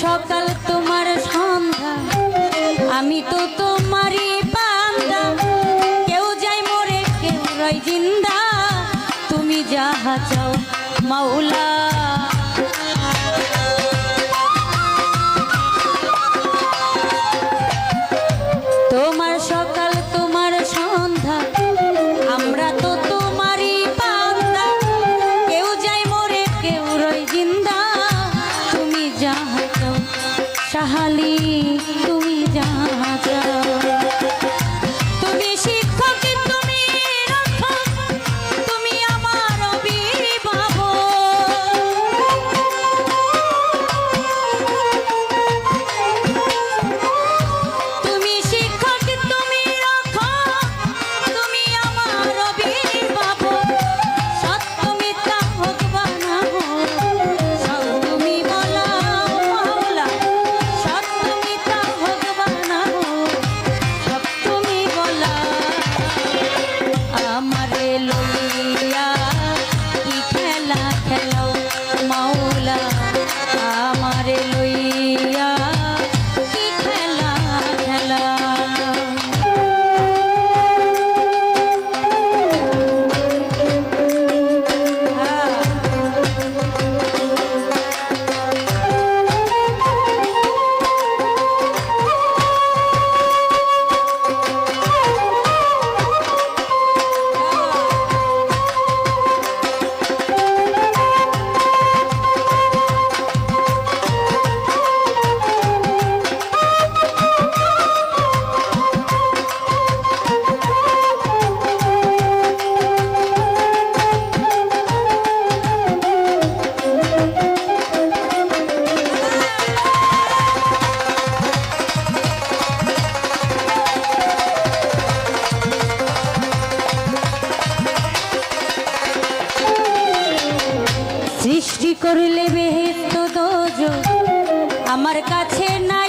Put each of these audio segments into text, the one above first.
সকাল তোমার সন্ধ্যা, আমি তো তোমারই পান্দা কেউ যাই মরে, কেউ রয় জিন্দা। তুমি যাহা চাও, মাওলা আমার কাছে নাই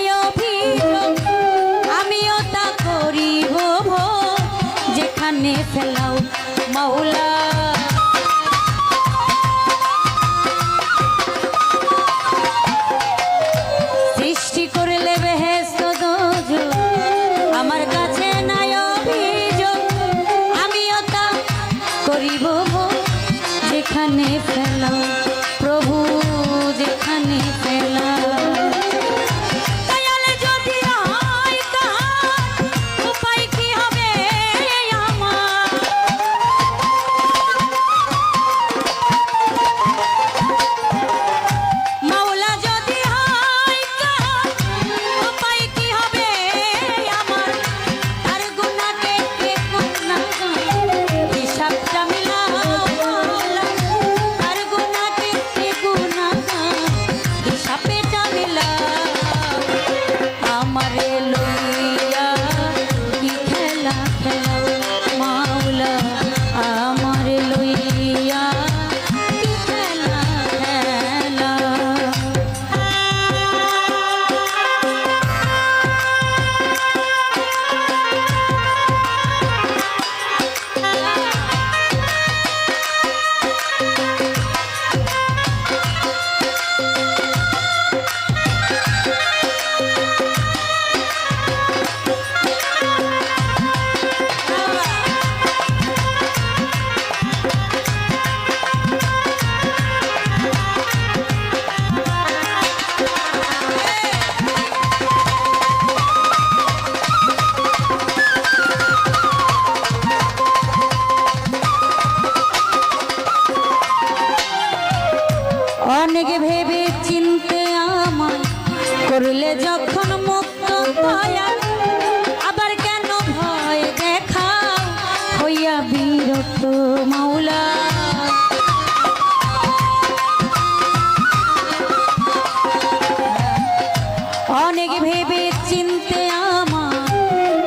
অনেক ভেবে চিনতে আমার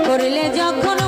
করলে যখন